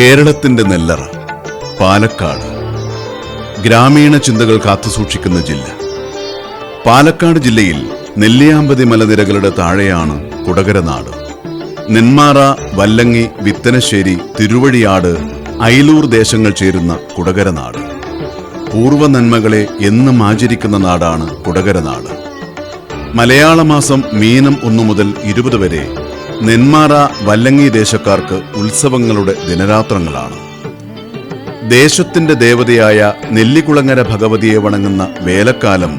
കേരളത്തിന്റെ നെല്ലറ പാലക്കാട്. ഗ്രാമീണ ചിന്തകൾ കാത്തുസൂക്ഷിക്കുന്ന ജില്ല. പാലക്കാട് ജില്ലയിൽ നെല്ലിയാമ്പതി മലനിരകളുടെ താഴെയാണ് കുടകരനാട് നെന്മാറ വല്ലങ്ങി വിത്തനശ്ശേരി തിരുവഴിയാട് ഐലൂർ ദേശങ്ങൾ ചേരുന്ന കുടകരനാട് പൂർവ നന്മകളെ എന്നും ആചരിക്കുന്ന നാടാണ് കുടകരനാട് മലയാള മാസം മീനം ഒന്നു മുതൽ ഇരുപത് വരെ നെന്മാറ വല്ലങ്ങി ദേശക്കാർക്ക് ഉത്സവങ്ങളുടെ ദിനരാത്രങ്ങളാണ്. ദേശത്തിന്റെ ദേവതയായ നെല്ലിക്കുളങ്ങര ഭഗവതിയെ വണങ്ങുന്ന വേലക്കാലം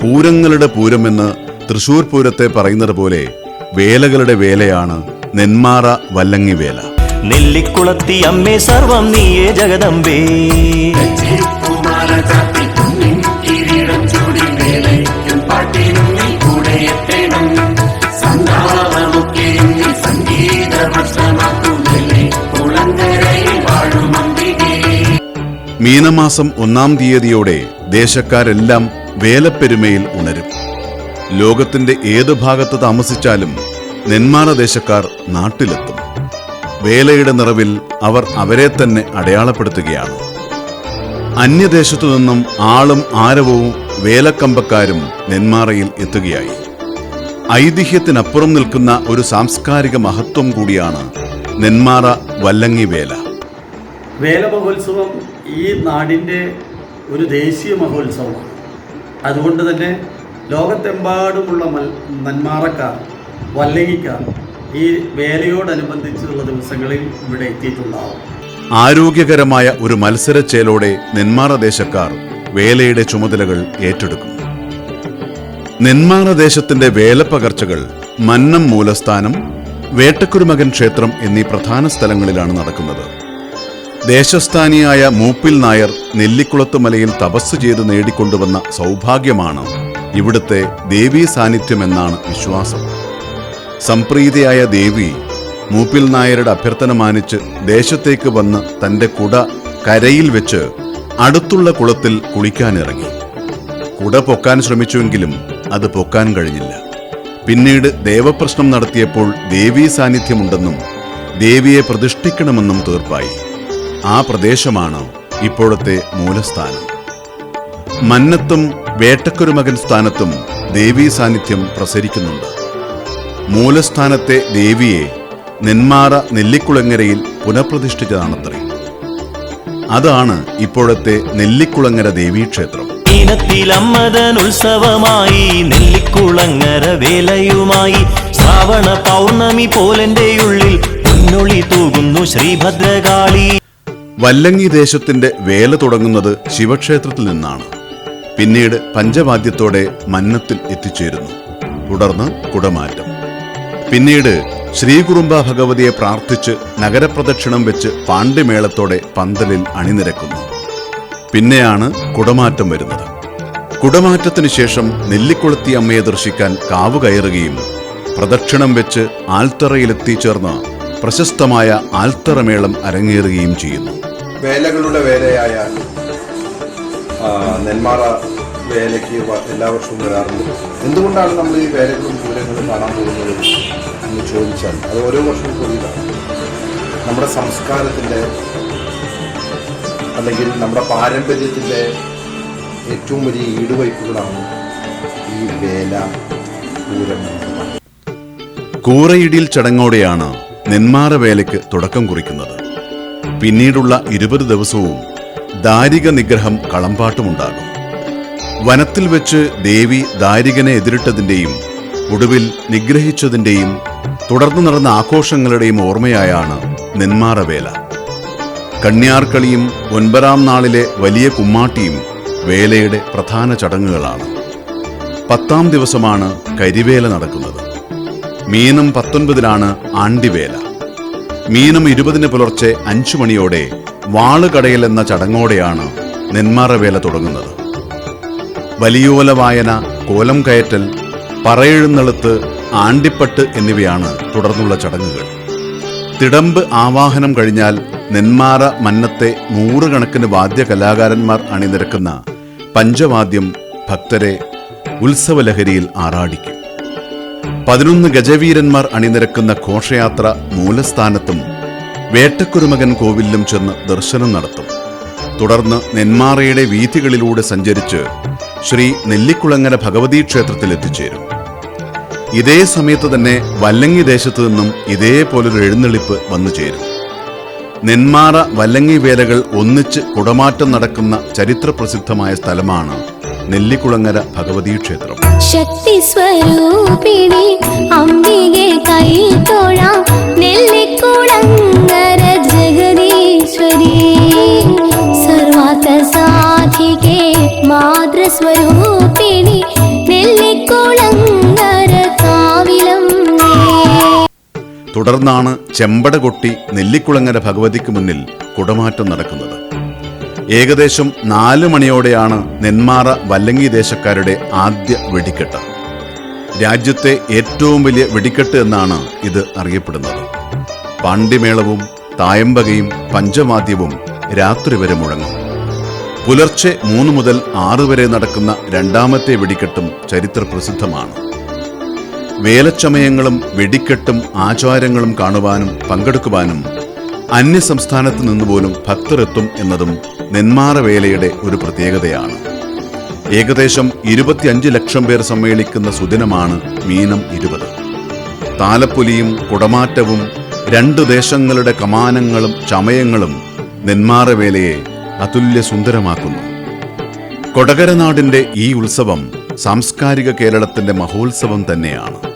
പൂരങ്ങളുടെ പൂരമെന്ന് തൃശൂർ പൂരത്തെ പറയുന്നത് പോലെ വേലകളുടെ വേലയാണ് നെന്മാറ വല്ലങ്ങി വേല. നെല്ലിക്കുളത്തി അമ്മേ സർവം നീയേ ജഗദമ്പേ മീനമാസം ഒന്നാം തീയതിയോടെ ദേശക്കാരെല്ലാം വേലപ്പെരുമയിൽ ഉണരും. ലോകത്തിന്റെ ഏത് ഭാഗത്ത് താമസിച്ചാലും നെന്മാറ ദേശക്കാർ നാട്ടിലെത്തും. വേലയുടെ നിറവിൽ അവർ അവരെ തന്നെ അടയാളപ്പെടുത്തുകയാണ്. അന്യദേശത്തു നിന്നും ആളും ആരവവും വേലക്കമ്പക്കാരും നെന്മാറയിൽ എത്തുകയായി. ഐതിഹ്യത്തിനപ്പുറം നിൽക്കുന്ന ഒരു സാംസ്കാരിക മഹത്വം കൂടിയാണ് നെന്മാറ വല്ലങ്ങി വേല വേല മഹോത്സവം ഈ നാടിന്റെ ഒരു ദേശീയ മഹോത്സവമാണ്. അതുകൊണ്ട് തന്നെ ലോകത്തെമ്പാടുമുള്ള മൽ നന്മാറക്കാർ വല്ലങ്ങിക്കാർ ഈ വേലയോടനുബന്ധിച്ചുള്ള ദിവസങ്ങളിൽ ഇവിടെ എത്തിയിട്ടുണ്ടാവും. ആരോഗ്യകരമായ ഒരു മത്സരച്ചേലോടെ നെന്മാറ ദേശക്കാർ വേലയുടെ ചുമതലകൾ ഏറ്റെടുക്കും. നെന്മാറ ദേശത്തിന്റെ വേലപ്പകർച്ചകൾ മന്നം മൂലസ്ഥാനം വേട്ടക്കുരുമകൻ ക്ഷേത്രം എന്നീ പ്രധാന സ്ഥലങ്ങളിലാണ് നടക്കുന്നത്. ദേശസ്ഥാനിയായ മൂപ്പിൽ നായർ നെല്ലിക്കുളത്ത് മലയിൽ തപസ് ചെയ്ത് നേടിക്കൊണ്ടുവന്ന സൗഭാഗ്യമാണ് ഇവിടുത്തെ ദേവീ സാന്നിധ്യമെന്നാണ് വിശ്വാസം. സംപ്രീതിയായ ദേവി മൂപ്പിൽ നായരുടെ അഭ്യർത്ഥന മാനിച്ച് ദേശത്തേക്ക് വന്ന് തന്റെ കുട കരയിൽ വെച്ച് അടുത്തുള്ള കുളത്തിൽ കുളിക്കാനിറങ്ങി. കുട പൊക്കാൻ ശ്രമിച്ചുവെങ്കിലും അത് പൊക്കാൻ കഴിഞ്ഞില്ല. പിന്നീട് ദേവപ്രശ്നം നടത്തിയപ്പോൾ ദേവീ സാന്നിധ്യമുണ്ടെന്നും ദേവിയെ പ്രതിഷ്ഠിക്കണമെന്നും തീർപ്പായി. ആ പ്രദേശമാണ് ഇപ്പോഴത്തെ മൂലസ്ഥാനം. മന്നത്തും വേട്ടക്കുരുമകൻ സ്ഥാനത്തും ദേവീ സാന്നിധ്യം പ്രസരിക്കുന്നുണ്ട്. മൂലസ്ഥാനത്തെ ദേവിയെ നെന്മാറ നെല്ലിക്കുളങ്ങരയിൽ പുനഃപ്രതിഷ്ഠിച്ചതാണത്രേ. അതാണ് ഇപ്പോഴത്തെ നെല്ലിക്കുളങ്ങര ദേവീക്ഷേത്രം ഈനത്തിലമ്മതൻ ഉത്സവമായി നെല്ലിക്കുളങ്ങര വേലയുമായി ശ്രാവണ പൗർണമി പോലെന്റെ ഉള്ളിൽ പൊന്നൊളി തൂകുന്നു ശ്രീഭദ്രകാളി. വല്ലങ്ങി ദേശത്തിന്റെ വേല തുടങ്ങുന്നത് ശിവക്ഷേത്രത്തിൽ നിന്നാണ്. പിന്നീട് പഞ്ചവാദ്യത്തോടെ മന്നത്തിൽ എത്തിച്ചേരുന്നു. തുടർന്ന് കുടമാറ്റം. പിന്നീട് ശ്രീകുറുമ്പ ഭഗവതിയെ പ്രാർത്ഥിച്ച് നഗരപ്രദക്ഷിണം വെച്ച് പാണ്ഡ്യമേളത്തോടെ പന്തലിൽ അണിനിരക്കുന്നു. പിന്നെയാണ് കുടമാറ്റം വരുന്നത്. കുടമാറ്റത്തിനു ശേഷം നെല്ലിക്കുളത്തി അമ്മയെ ദർശിക്കാൻ കാവ് കയറുകയും പ്രദക്ഷിണം വെച്ച് ആൽത്തറയിലെത്തിച്ചേർന്ന് പ്രശസ്തമായ ആൽത്തറമേളം അരങ്ങേറുകയും ചെയ്യുന്നു. വേലകളുടെ വേലയായ നെന്മാറ വേലയ്ക്ക് എല്ലാ വർഷവും വരാറുണ്ട്. എന്തുകൊണ്ടാണ് നമ്മൾ ഈ വേലകളും പൂരങ്ങളും കാണാൻ പോകുന്നത് എന്ന് ചോദിച്ചാൽ അത് ഓരോ വർഷവും കൂടിയതാണ് നമ്മുടെ സംസ്കാരത്തിന്റെ അല്ലെങ്കിൽ നമ്മുടെ പാരമ്പര്യത്തിന്റെ ഏറ്റവും വലിയ ഈടുവയ്പ്പുകളാണ് ഈ വേല പൂരം. കൂറയിടിയിൽ ചടങ്ങോടെയാണ് നെന്മാറ വേലയ്ക്ക് തുടക്കം കുറിക്കുന്നത്. പിന്നീടുള്ള ഇരുപത് ദിവസവും ദാരിക നിഗ്രഹം കളമ്പാട്ടുമുണ്ടാകും. വനത്തിൽ വെച്ച് ദേവി ദാരികനെ എതിരിട്ടതിന്റെയും ഒടുവിൽ നിഗ്രഹിച്ചതിന്റെയും തുടർന്ന് നടന്ന ആഘോഷങ്ങളുടെയും ഓർമ്മയായാണ് നെന്മാറവേല. കണ്യാർക്കളിയും ഒൻപതാം നാളിലെ വലിയ കുമ്മാട്ടിയും വേലയുടെ പ്രധാന ചടങ്ങുകളാണ്. പത്താം ദിവസമാണ് കരിവേല നടക്കുന്നത്. മീനം പത്തൊൻപതിനാണ് ആണ്ടിവേല. മീനം ഇരുപതിന് പുലർച്ചെ അഞ്ചു മണിയോടെ വാളുകടയിൽ എന്ന ചടങ്ങോടെയാണ് നെന്മാറവേല തുടങ്ങുന്നത്. വലിയോല വായന കോലം കയറ്റൽ പറയെഴുന്നെളുത്ത് ആണ്ടിപ്പട്ട് എന്നിവയാണ് തുടർന്നുള്ള ചടങ്ങുകൾ. തിടമ്പ് ആവാഹനം കഴിഞ്ഞാൽ നെന്മാറ മന്നത്തെ നൂറുകണക്കിന് വാദ്യകലാകാരന്മാർ അണിനിരക്കുന്ന പഞ്ചവാദ്യം ഭക്തരെ ഉത്സവലഹരിയിൽ ആറാടിക്കും. പതിനൊന്ന് ഗജവീരന്മാർ അണിനിരക്കുന്ന ഘോഷയാത്ര മൂലസ്ഥാനത്തും വേട്ടക്കുരുമകൻ കോവിലിലും ചെന്ന് ദർശനം നടത്തും. തുടർന്ന് നെന്മാറയുടെ വീഥികളിലൂടെ സഞ്ചരിച്ച് ശ്രീ നെല്ലിക്കുളങ്ങര ഭഗവതി ക്ഷേത്രത്തിൽ എത്തിച്ചേരും ഇതേ സമയത്ത് തന്നെ വല്ലങ്ങി ദേശത്തു നിന്നും ഇതേപോലൊരു എഴുന്നള്ളിപ്പ് വന്നു ചേരും. നെന്മാറ വല്ലങ്ങി വേലകൾ ഒന്നിച്ച് കുടമാറ്റം നടക്കുന്ന ചരിത്രപ്രസിദ്ധമായ സ്ഥലമാണ് നെല്ലിക്കുളങ്ങര ഭഗവതി ക്ഷേത്രം. ശക്തി സ്വരൂപിണി അംബികെ കൈ തൊഴാം. നെല്ലിക്കുളങ്ങര ജഗദീശ്വരി. സർവാത്ത സാധികെ മാതൃസ്വരൂപിണി നെല്ലിക്കുളങ്ങര കാവിലം തുടർന്നാണ് ചെമ്പട കൊട്ടി നെല്ലിക്കുളങ്ങര ഭഗവതിക്ക് മുന്നിൽ കുടമാറ്റം നടക്കുന്നത്. ഏകദേശം നാല് മണിയോടെയാണ് നെന്മാറ വല്ലങ്ങി ദേശക്കാരുടെ ആദ്യ വെടിക്കെട്ട്. രാജ്യത്തെ ഏറ്റവും വലിയ വെടിക്കെട്ട് എന്നാണ് ഇത് അറിയപ്പെടുന്നത്. പാണ്ഡിമേളവും തായമ്പകയും പഞ്ചവാദ്യവും രാത്രി വരെ മുഴങ്ങും. പുലർച്ചെ മൂന്ന് മുതൽ ആറ് വരെ നടക്കുന്ന രണ്ടാമത്തെ വെടിക്കെട്ടും ചരിത്ര പ്രസിദ്ധമാണ്. വേലച്ചമയങ്ങളും വെടിക്കെട്ടും ആചാരങ്ങളും കാണുവാനും പങ്കെടുക്കുവാനും അന്യസംസ്ഥാനത്ത് നിന്നുപോലും ഭക്തർ എത്തും എന്നതും നെന്മാറ വേലയുടെ ഒരു പ്രത്യേകതയാണ്. ഏകദേശം ഇരുപത്തിയഞ്ച് ലക്ഷം പേർ സമ്മേളിക്കുന്ന സുദിനമാണ് മീനം ഇരുപത്. താലപ്പൊലിയും കുടമാറ്റവും രണ്ട് ദേശങ്ങളുടെ കമാനങ്ങളും ചമയങ്ങളും നെന്മാറ വേലയെ അതുല്യ സുന്ദരമാക്കുന്നു കൊടകരനാടിന്റെ ഈ ഉത്സവം സാംസ്കാരിക കേരളത്തിന്റെ മഹോത്സവം തന്നെയാണ്.